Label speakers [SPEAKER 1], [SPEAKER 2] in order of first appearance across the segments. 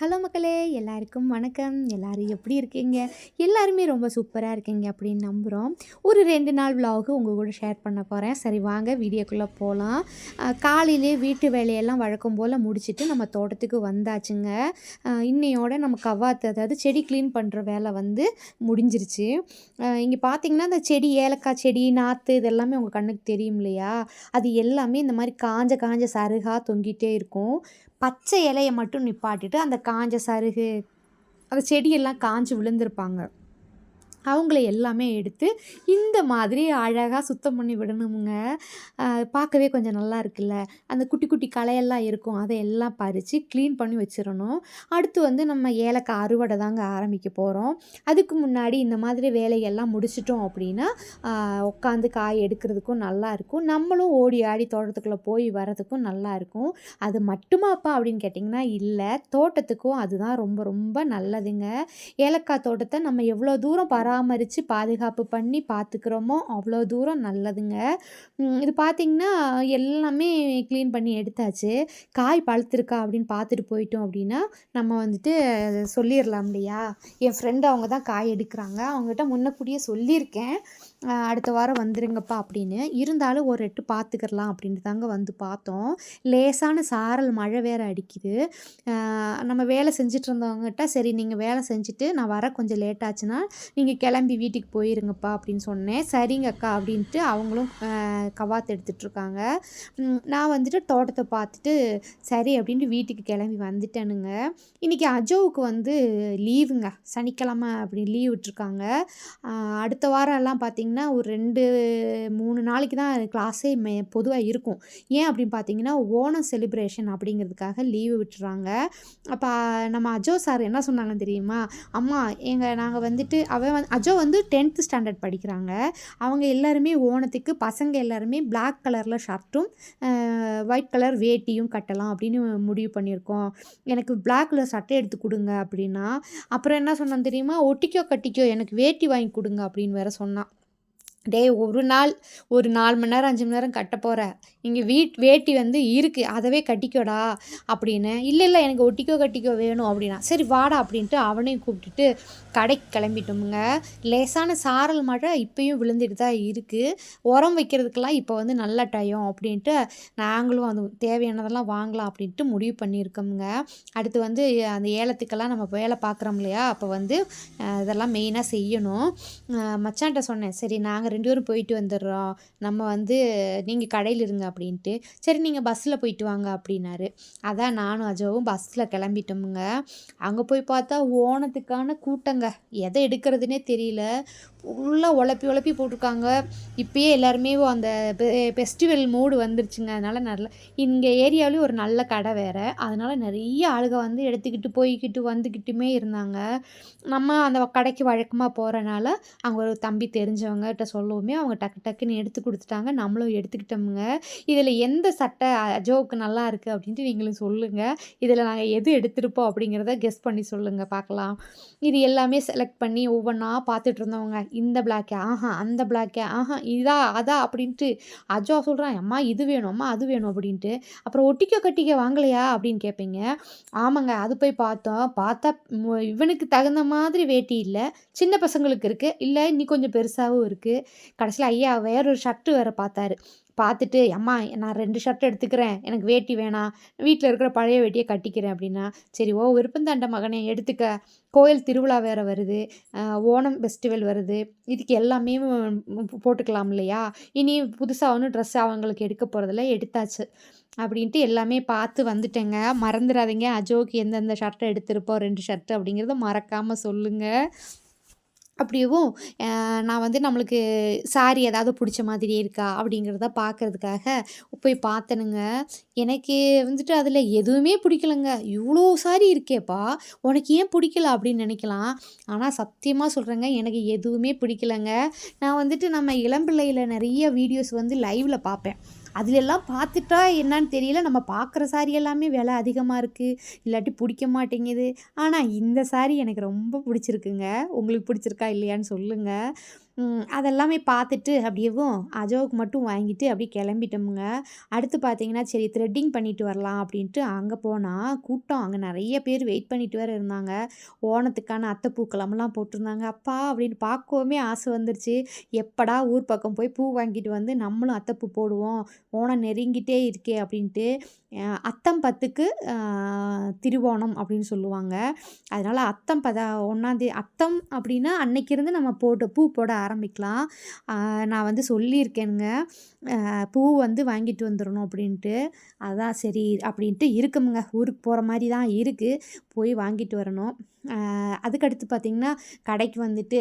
[SPEAKER 1] Hello மக்களே எல்லாருக்கும் வணக்கம். எல்லோரும் எப்படி இருக்கீங்க? எல்லாருமே ரொம்ப சூப்பராக இருக்கீங்க அப்படின்னு நம்புகிறோம் ஒரு ரெண்டு நாள் விலாகு உங்கள் கூட ஷேர் பண்ண போகிறேன் சரி வாங்க வீடியோக்குள்ளே போகலாம் காலையிலே வீட்டு வேலையெல்லாம் வழக்கம் போல் முடிச்சுட்டு நம்ம தோட்டத்துக்கு வந்தாச்சுங்க. இன்னையோட நம்ம கவாத்து அதாவது செடி க்ளீன் பண்ணுற வேலை வந்து முடிஞ்சிருச்சு. இங்கே பார்த்தீங்கன்னா அந்த செடி ஏலக்காய் செடி நாற்று இதெல்லாமே உங்கள் கண்ணுக்கு தெரியும் இல்லையா? அது எல்லாமே இந்த மாதிரி காஞ்ச காஞ்ச சருகாக தொங்கிட்டே இருக்கும். பச்சை இலையை மட்டும் நிப்பாட்டிட்டு அந்த காஞ்ச சருகு அந்த செடியெல்லாம் காஞ்சு விழுந்திருப்பாங்க. அவங்கள எல்லாமே எடுத்து இந்த மாதிரி அழகாக சுத்தம் பண்ணி விடணுமுங்க. பார்க்கவே கொஞ்சம் நல்லா இருக்குல்ல. அந்த குட்டி குட்டி களையெல்லாம் இருக்கும். அதை எல்லாம் பறித்து க்ளீன் பண்ணி வச்சிடணும். அடுத்து வந்து நம்ம ஏலக்காய் அறுவடை தாங்க ஆரம்பிக்க போகிறோம் அதுக்கு முன்னாடி இந்த மாதிரி வேலையெல்லாம் முடிச்சிட்டோம் அப்படின்னா உட்காந்து காய் எடுக்கிறதுக்கும் நல்லா இருக்கும். நம்மளும் ஓடி ஆடி தோட்டத்துக்குள்ளே போய் வரதுக்கும் நல்லா இருக்கும். அது மட்டுமாப்பா அப்படின்னு கேட்டிங்கன்னா இல்லை. தோட்டத்துக்கும் அதுதான் ரொம்ப ரொம்ப நல்லதுங்க. ஏலக்காய் தோட்டத்தை நம்ம எவ்வளோ தூரம் பராமரித்து பாதுகாப்பு பண்ணி பார்த்துக்கிறோமோ அவ்வளோ தூரம் நல்லதுங்க. இது பார்த்திங்கன்னா எல்லாமே க்ளீன் பண்ணி எடுத்தாச்சு. காய் பழுத்திருக்கா அப்படின்னு பார்த்துட்டு போயிட்டோம் அப்படின்னா நம்ம வந்துட்டு சொல்லிடலாம் இல்லையா? என் ஃப்ரெண்டு அவங்க தான் காய் எடுக்கிறாங்க. அவங்ககிட்ட முன்னக்கூடியே சொல்லியிருக்கேன். அடுத்த வாரம் வந்துருங்கப்பா அப்படின்னு. இருந்தாலும் ஒரு எட்டு பார்த்துக்கிறலாம் அப்படின்ட்டு தாங்க வந்து பார்த்தோம் லேசான சாரல் மழை வேறு அடிக்குது. நம்ம வேலை செஞ்சுட்டு இருந்தவங்ககிட்ட சரி நீங்கள் வேலை செஞ்சுட்டு நான் வர கொஞ்சம் லேட் ஆச்சுன்னா நீங்கள் கிளம்பி வீட்டுக்கு போயிருங்கப்பா அப்படின்னு சொன்னேன். சரிங்க அக்கா அப்படின்ட்டு அவங்களும் கவாத்து எடுத்துட்ருக்காங்க. நான் வந்துட்டு தோட்டத்தை பார்த்துட்டு சரி அப்படின்ட்டு வீட்டுக்கு கிளம்பி வந்துட்டேனுங்க. இன்றைக்கி அஜோவுக்கு வந்து லீவுங்க. சனிக்கிழமை அப்படி லீவ் விட்டுருக்காங்க அடுத்த வாரம் எல்லாம் பார்த்தீங்கன்னா ஒரு ரெண்டு மூணு நாளைக்கு தான் கிளாஸே மே பொதுவாக இருக்கும். ஏன் அப்படின்னு பார்த்தீங்கன்னா ஓணம் செலிப்ரேஷன் அப்படிங்கிறதுக்காக லீவு விட்டுறாங்க. அப்போ நம்ம அஜோ சார் என்ன சொன்னாங்கன்னு தெரியுமா? அம்மா எங்கள் நாங்கள் வந்துட்டு அவன் வந்து அஜோ வந்து டென்த்து ஸ்டாண்டர்ட் படிக்கிறாங்க. அவங்க எல்லாருமே ஓணத்துக்கு பசங்க எல்லாருமே பிளாக் கலரில் ஷர்ட்டும் ஒயிட் கலர் வேட்டியும் கட்டலாம் அப்படின்னு முடிவு பண்ணியிருக்கோம். எனக்கு பிளாக் கலர் சட்டை எடுத்து கொடுங்க அப்படின்னா அப்புறம் என்ன சொன்னான் தெரியுமா? ஒட்டிக்கோ கட்டிக்கோ எனக்கு வேட்டி வாங்கி கொடுங்க அப்படின்னு வேற சொன்னான். டேய் ஒரு நாள் ஒரு நாலு மணி நேரம் அஞ்சு மணி நேரம் கட்ட போகிற இங்கே வீட் வேட்டி வந்து இருக்குது அதவே கட்டிக்கோடா அப்படின்னு. இல்லை இல்லை எனக்கு ஒட்டிக்கோ கட்டிக்கோ வேணும் அப்படின்னா. சரி வாடா அப்படின்ட்டு அவனையும் கூப்பிட்டுட்டு கடைக்கு கிளம்பிட்டோமுங்க. லேசான சாரல் மழை இப்போயும் விழுந்துட்டு தான் இருக்குது உரம் வைக்கிறதுக்கெல்லாம் இப்போ வந்து நல்ல டயம் அப்படின்ட்டு நாங்களும் அது தேவையானதெல்லாம் வாங்கலாம் அப்படின்ட்டு முடிவு பண்ணியிருக்கோமுங்க. அடுத்து வந்து அந்த ஏலத்துக்கெல்லாம் நம்ம வேலை பார்க்குறோம் இல்லையா? அப்போ வந்து இதெல்லாம் மெயினாக செய்யணும். மச்சான்ட்ட சொன்னேன். சரி நாங்கள் ரெண்டு பேரும் போயிட்டு வந்துடுறோம் நம்ம வந்து நீங்கள் கடையில் இருங்க அப்படின்ட்டு. சரி நீங்கள் பஸ்ஸில் போயிட்டு வாங்க அப்படின்னாரு. அதான் நானும் அஜோவும் பஸ்ஸில் கிளம்பிட்டோமுங்க. அங்கே போய் பார்த்தா ஓணத்துக்கான கூட்டங்க. எதை எடுக்கிறதுனே தெரியல. ஃபுல்லாக உழப்பி உழப்பி போட்டிருக்காங்க. இப்பயே எல்லாருமே அந்த ஃபெஸ்டிவல் மூடு வந்துருச்சுங்க. அதனால் நல்ல இங்கே ஏரியாவிலேயும் ஒரு நல்ல கடை வேறு. அதனால் நிறைய ஆளுங்க வந்து எடுத்துக்கிட்டு போய்கிட்டு வந்துக்கிட்டுமே இருந்தாங்க. நம்ம அந்த கடைக்கு வழக்கமாக போகிறனால அங்கே ஒரு தம்பி தெரிஞ்சவங்ககிட்ட சொல்லவுமே அவங்க டக்கு டக்குன்னு எடுத்து கொடுத்துட்டாங்க. நம்மளும் எடுத்துக்கிட்டோமுங்க. இதில் எந்த சட்டை அஜோவுக்கு நல்லா இருக்குது அப்படின்ட்டு நீங்களும் சொல்லுங்கள் இதில் நாங்கள் எது எடுத்திருப்போம் அப்படிங்கிறத கெஸ் பண்ணி சொல்லுங்கள் பார்க்கலாம் இது எல்லாமே செலக்ட் பண்ணி ஒவ்வொன்றா பார்த்துட்டு இருந்தவங்க இந்த பிளாக்கே ஆஹா அந்த பிளாக்கே ஆஹா இதா அதா அப்படின்ட்டு அஜோ சொல்கிறான் அம்மா இது வேணும் அம்மா அது வேணும் அப்படின்ட்டு. அப்புறம் ஒட்டிக்க கட்டிக்க வாங்கலையா அப்படின்னு கேட்பீங்க ஆமாங்க அது போய் பார்த்தோம். பார்த்தா இவனுக்கு தகுந்த மாதிரி வேட்டி இல்லை. சின்ன பசங்களுக்கு இருக்குது இல்லை இன்னி கொஞ்சம் பெருசாகவும் இருக்குது கடைசியில் ஐயா வேற ஒரு ஷர்ட்டு வேறு பார்த்தாரு. பார்த்துட்டு அம்மா நான் ரெண்டு ஷர்ட் எடுத்துக்கிறேன். எனக்கு வேட்டி வேணாம். வீட்டில் இருக்கிற பழைய வேட்டியை கட்டிக்கிறேன் அப்படின்னா சரி ஓ விருப்பந்தாண்ட மகனே எடுத்துக்க. கோயில் திருவிழா வேறு வருது. ஓணம் ஃபெஸ்டிவல் வருது. இதுக்கு எல்லாமே போட்டுக்கலாம் இல்லையா? இனி புதுசாக ஒன்றும் ட்ரெஸ் அவங்களுக்கு எடுக்க போகிறதில்ல எடுத்தாச்சு. அப்படின்ட்டு எல்லாமே பார்த்து வந்துட்டேங்க. மறந்துடாதீங்க அஜோக்கு எந்தெந்த ஷர்ட்டை எடுத்திருப்போம் ரெண்டு ஷர்ட்டு அப்படிங்கிறத மறக்காமல் சொல்லுங்கள் அப்படியும் நான் வந்து நம்மளுக்கு சாரி ஏதாவது பிடிச்ச மாதிரி இருக்கா? அப்படிங்கிறத பார்க்கறதுக்காக போய் பார்த்தனுங்க. எனக்கு வந்துட்டு அதில் எதுவுமே பிடிக்கலங்க. இவ்வளோ சாரி இருக்கேப்பா. உனக்கு ஏன் பிடிக்கல? அப்படின்னு நினைக்கலாம். ஆனால் சத்தியமாக சொல்கிறேங்க எனக்கு எதுவுமே பிடிக்கலங்க. நான் வந்துட்டு நம்ம இளம்பிள்ளையில் நிறைய வீடியோஸ் வந்து லைவில் பார்ப்பேன். அதிலெல்லாம் பார்த்துட்டா என்னன்னு தெரியல. நம்ம பார்க்குற சாரி எல்லாமே விலை அதிகமாக இருக்குது இல்லாட்டி பிடிக்க மாட்டேங்குது. ஆனால் இந்த சாரி எனக்கு ரொம்ப பிடிச்சிருக்குங்க. உங்களுக்கு பிடிச்சிருக்கா இல்லையான்னு சொல்லுங்கள் அதெல்லாமே பார்த்துட்டு அப்படியேவும் அஜோவுக்கு மட்டும் வாங்கிட்டு அப்படியே கிளம்பிட்டோமுங்க. அடுத்து பார்த்தீங்கன்னா சரி த்ரெட்டிங் பண்ணிட்டு வரலாம் அப்படின்ட்டு அங்கே போனால் கூட்டம். அங்கே நிறைய பேர் வெயிட் பண்ணிட்டு வேறு இருந்தாங்க. ஓணத்துக்கான அத்தை பூக்களம்லாம் போட்டிருந்தாங்க. அப்பா அப்படின்னு பார்க்கவுமே ஆசை வந்துருச்சு. எப்படா ஊர் பக்கம் போய் பூ வாங்கிட்டு வந்து நம்மளும் அத்தைப்பூ போடுவோம். ஓணம் நெருங்கிட்டே இருக்கே அப்படின்ட்டு அத்தம் பத்துக்கு திருவோணம் அப்படின்னு சொல்லுவாங்க. அதனால் அத்தம் பத ஒன்றாந்தே அத்தம் அப்படின்னா அன்னைக்கு இருந்து நம்ம போட்டு பூ போட ஆரம்பிக்கலாம். நான் வந்து சொல்லியிருக்கேனுங்க. பூ வந்து வாங்கிட்டு வந்துடணும் அப்படின்ட்டு. அதான் சரி அப்படின்ட்டு இருக்குமுங்க. ஊருக்கு போகிற மாதிரி தான் இருக்குது போய் வாங்கிட்டு வரணும். அதுக்கடுத்து பார்த்திங்கன்னா கடைக்கு வந்துட்டு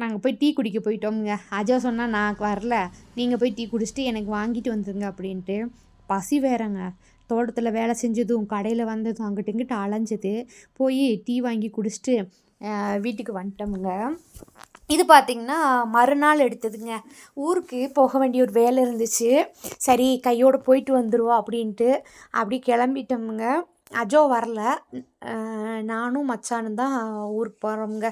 [SPEAKER 1] நாங்கள் போய் டீ குடிக்க போயிட்டோமுங்க. அஜா சொன்னால் நான் வரல. நீங்கள் போய் டீ குடிச்சிட்டு எனக்கு வாங்கிட்டு வந்துருங்க அப்படின்ட்டு. பசி வேறங்க. தோட்டத்தில் வேலை செஞ்சதும் கடையில் வந்ததும் அங்கிட்டு இங்கிட்டு அலைஞ்சது. போய் டீ வாங்கி குடிச்சிட்டு வீட்டுக்கு வந்துட்டோமுங்க. இது பார்த்திங்கன்னா மறுநாள் எடுத்ததுங்க. ஊருக்கு போக வேண்டிய ஒரு வேலை இருந்துச்சு. சரி கையோடு போயிட்டு வந்துடுவோம் அப்படின்ட்டு. அப்படி கிளம்பிட்டோமுங்க. அஜோ வரல. நானும் மச்சானும் தான் ஊருக்கு போகிறோமுங்க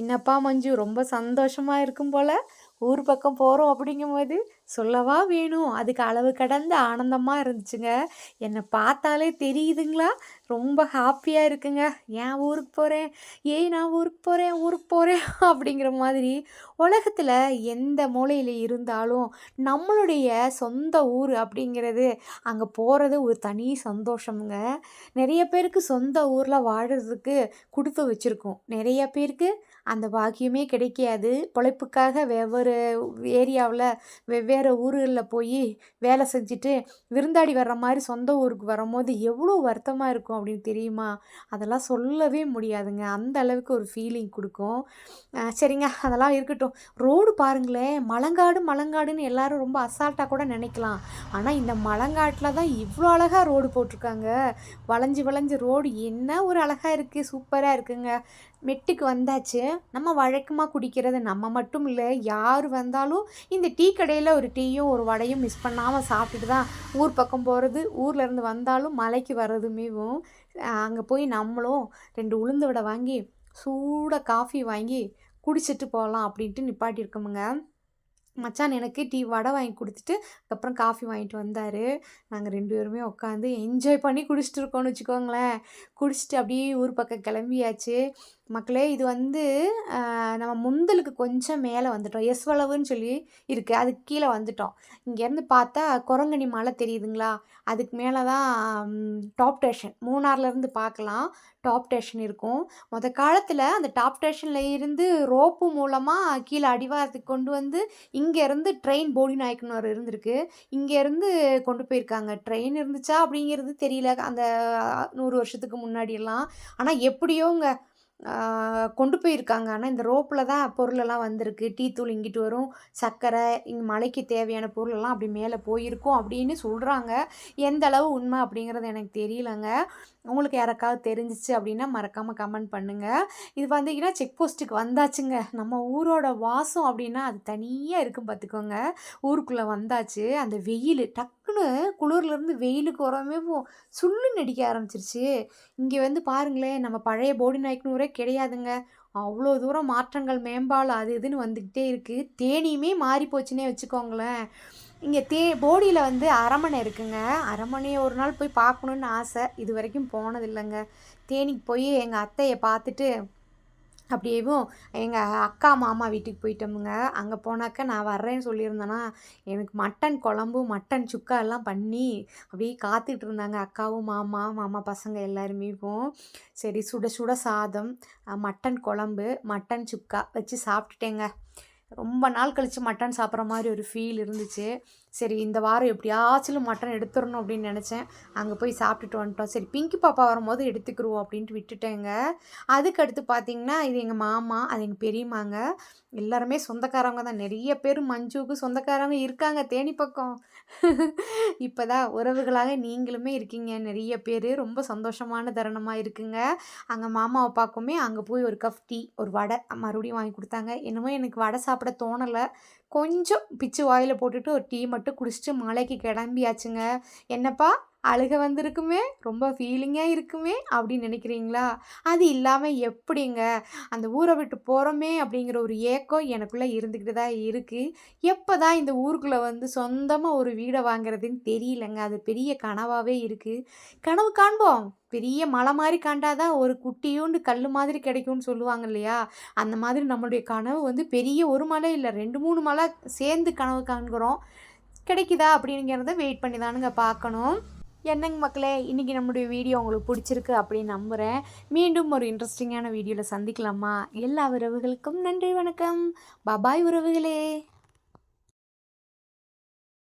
[SPEAKER 1] என்னப்பா மஞ்சு ரொம்ப சந்தோஷமாக இருக்கும் போல். ஊர் பக்கம் போகிறோம் அப்படிங்கும்போது சொல்லவா வேணும்? அதுக்கு அளவு கடந்த ஆனந்தமாக இருந்துச்சுங்க. என்னை பார்த்தாலே தெரியுதுங்களா? ரொம்ப ஹாப்பியாக இருக்குங்க. ஏன் ஊருக்கு போகிறேன் ஏய் நான் ஊருக்கு போகிறேன் ஊருக்கு போகிறேன் அப்படிங்கிற மாதிரி உலகத்தில் எந்த மூலையில் இருந்தாலும் நம்மளுடைய சொந்த ஊர் அப்படிங்கிறது அங்கே போகிறது ஒரு தனி சந்தோஷமுங்க. நிறைய பேருக்கு சொந்த ஊரில் வாழ்கிறதுக்கு கொடுத்து வச்சுருக்கோம். நிறைய பேருக்கு அந்த பாக்கியமே கிடைக்காது. பிழைப்புக்காக வெவ்வேறு ஏரியாவில் வெவ்வேறு ஊர்களில் போய் வேலை செஞ்சுட்டு விருந்தாடி வர்ற மாதிரி சொந்த ஊருக்கு வரும்போது எவ்வளோ வருத்தமாக இருக்கும் அப்படின்னு தெரியுமா? அதெல்லாம் சொல்லவே முடியாதுங்க. அந்த அளவுக்கு ஒரு ஃபீலிங் கொடுக்கும். சரிங்க. அதெல்லாம் இருக்கட்டும். ரோடு பாருங்களேன். மலங்காடு மலங்காடுன்னு எல்லாரும் ரொம்ப அசால்ட்டாக கூட நினைக்கலாம். ஆனால் இந்த மலங்காட்டில் தான் இவ்வளோ அழகாக ரோடு போட்டிருக்காங்க. வளைஞ்சு வளைஞ்சு ரோடு. என்ன ஒரு அழகாக இருக்குது சூப்பராக இருக்குங்க. மெட்டுக்கு வந்தாச்சு. நம்ம வழக்கமாக குடிக்கிறது நம்ம மட்டும் இல்லை யார் வந்தாலும் இந்த டீ கடையில் ஒரு டீயும் ஒரு வடையும் மிஸ் பண்ணாமல் சாப்பிட்டுட்டு தான் ஊர் பக்கம் போகிறது ஊர்லேருந்து வந்தாலும் மலைக்கு வர்றதுமேவும் அங்கே போய் நம்மளும் ரெண்டு உளுந்து வடை வாங்கி சூடாக காஃபி வாங்கி குடிச்சிட்டு போகலாம் அப்படின்ட்டு நிப்பாட்டியிருக்கோமுங்க மச்சான் எனக்கு டீ வடை வாங்கி கொடுத்துட்டு அதுக்கப்புறம் காஃபி வாங்கிட்டு வந்தார். நாங்கள் ரெண்டு பேருமே உட்காந்து என்ஜாய் பண்ணி குடிச்சிட்டு இருக்கோம்னு வச்சுக்கோங்களேன். குடிச்சிட்டு அப்படியே ஊர் பக்கம் கிளம்பியாச்சு. மக்களே இது வந்து நம்ம முந்தலுக்கு கொஞ்சம் மேலே வந்துட்டோம். எஸ்வளவுன்னு சொல்லி இருக்குது அதுக்கு கீழே வந்துட்டோம். இங்கேருந்து பார்த்தா குரங்கணி மலை தெரியுதுங்களா? அதுக்கு மேலே தான் டாப் ஸ்டேஷன் மூணார்லேருந்து பார்க்கலாம். டாப் ஸ்டேஷன் இருக்கும். மொதல் காலத்தில் அந்த டாப் ஸ்டேஷனில் இருந்து ரோப்பு மூலமாக கீழே அடிவாரத்துக்கு கொண்டு வந்து இங்கேருந்து ட்ரெயின் போடி நாயக்கனூர் இருந்திருக்கு. இங்கேருந்து கொண்டு போயிருக்காங்க. ட்ரெயின் இருந்துச்சா அப்படிங்கிறது தெரியல. அந்த நூறு வருஷத்துக்கு முன்னாடியெல்லாம். ஆனால் எப்படியோங்க கொண்டு போயிருக்காங்க. ஆனால் இந்த ரோப்பில் தான் பொருளெல்லாம் வந்திருக்கு. டீ தூள் இங்கிட்டு வரும். சர்க்கரை இங்கே மலைக்கு தேவையான பொருளெல்லாம் அப்படி மேலே போயிருக்கும் அப்படின்னு சொல்கிறாங்க எந்த அளவு உண்மை அப்படிங்கிறது எனக்கு தெரியலங்க. உங்களுக்கு யாருக்காவது தெரிஞ்சிச்சு அப்படின்னா மறக்காமல் கமெண்ட் பண்ணுங்கள் இது வந்தீங்கன்னா செக் போஸ்ட்டுக்கு வந்தாச்சுங்க. நம்ம ஊரோட வாசம் அப்படின்னா அது தனியாக இருக்கும் பார்த்துக்கோங்க. ஊருக்குள்ளே வந்தாச்சு. அந்த வெயில் டக் டக்குன்னு குளிர்லேருந்து வெயிலுக்கு வரவே போ சுள்ளுன்னு அடிக்க ஆரம்பிச்சிருச்சு. இங்கே வந்து பாருங்களேன் நம்ம பழைய போடி நாய்க்குனூரே கிடையாதுங்க. அவ்வளோ தூரம் மாற்றங்கள் மேம்பால் அது இதுன்னு வந்துக்கிட்டே இருக்குது தேனியுமே மாறி போச்சுன்னே வச்சுக்கோங்களேன். இங்கே தே போடியில் வந்து அரமனை இருக்குங்க. அரமனையை ஒரு நாள் போய் பார்க்கணுன்னு ஆசை. இது வரைக்கும் போனதில்லைங்க. தேனிக்கு போய் எங்கள் அத்தையை பார்த்துட்டு அப்படியேவும் எங்கள் அக்கா மாமா வீட்டுக்கு போயிட்டோமுங்க. அங்கே போனாக்க நான் வர்றேன்னு சொல்லியிருந்தேன்னா எனக்கு மட்டன் குழம்பு மட்டன் சுக்கா எல்லாம் பண்ணி அப்படியே காத்துக்கிட்டு இருந்தாங்க அக்காவும் மாமா மாமா பசங்க எல்லாருமே சரி சுட சுட சாதம் மட்டன் குழம்பு மட்டன் சுக்கா வச்சு சாப்பிட்டுட்டேங்க. ரொம்ப நாள் கழித்து மட்டன் சாப்பிட்ற மாதிரி ஒரு ஃபீல் இருந்துச்சு. சரி இந்த வாரம் எப்படியாச்சும் மட்டன் எடுத்துடணும் அப்படின்னு நினச்சேன். அங்கே போய் சாப்பிட்டுட்டு வந்துட்டோம். சரி பிங்கி பாப்பா வரும்போது எடுத்துக்கிருவோம் அப்படின்ட்டு விட்டுட்டேங்க. அதுக்கடுத்து பார்த்திங்கன்னா பார்த்தீங்கன்னா இது எங்கள் மாமா அது எங்கள் பெரியம்மாங்க. எல்லாருமே சொந்தக்காரவங்க தான். நிறைய பேர் மஞ்சுவுக்கு சொந்தக்காரவங்க இருக்காங்க. தேனி பக்கம். இப்போ தான் உறவுகளாக நீங்களுமே இருக்கீங்க. நிறைய பேர் ரொம்ப சந்தோஷமான தருணமாக இருக்குங்க. அங்கே மாமாவை பார்க்குமே அங்கே போய் ஒரு கப் டீ ஒரு வடை மறுபடியும் வாங்கி கொடுத்தாங்க. என்னமோ எனக்கு வடை சாப்பிட தோணலை. கொஞ்சம் பிச்சு வாயில் போட்டுட்டு ஒரு டீ மட்டும் மட்டும் குடிச்சிட்டு மலைக்கு கிளம்பியாச்சுங்க. என்னப்பா? அழுக வந்திருக்குமே ரொம்ப ஃபீலிங்காக இருக்குமே அப்படின்னு நினைக்கிறீங்களா? அது இல்லாமல் எப்படிங்க? அந்த ஊரை விட்டு போகிறோமே அப்படிங்கிற ஒரு ஏக்கம் எனக்குள்ளே இருந்துக்கிட்டு தான் இருக்குது எப்போ தான் இந்த ஊருக்குள்ளே வந்து சொந்தமாக ஒரு வீடை வாங்குறதுன்னு தெரியலங்க. அது பெரிய கனவாகவே இருக்குது கனவு காண்போம். பெரிய மலை மாதிரி காண்டாதான் ஒரு குட்டியூண்டு கல் மாதிரி கிடைக்கும்னு சொல்லுவாங்க இல்லையா? அந்த மாதிரி நம்மளுடைய கனவு வந்து பெரிய ஒரு மலை இல்லை ரெண்டு மூணு மலை சேர்ந்து கனவு காண்கிறோம். கிடைக்குதா அப்படிங்கிறத வெயிட் பண்ணி தானுங்க பார்க்கணும். என்னங்க மக்களே இன்றைக்கி நம்மளுடைய வீடியோ உங்களுக்கு பிடிச்சிருக்கு அப்படின்னு நம்புகிறேன் மீண்டும் ஒரு இன்ட்ரெஸ்டிங்கான வீடியோவில் சந்திக்கலாமா? எல்லா உறவுகளுக்கும் நன்றி வணக்கம். பபாய் உறவுகளே.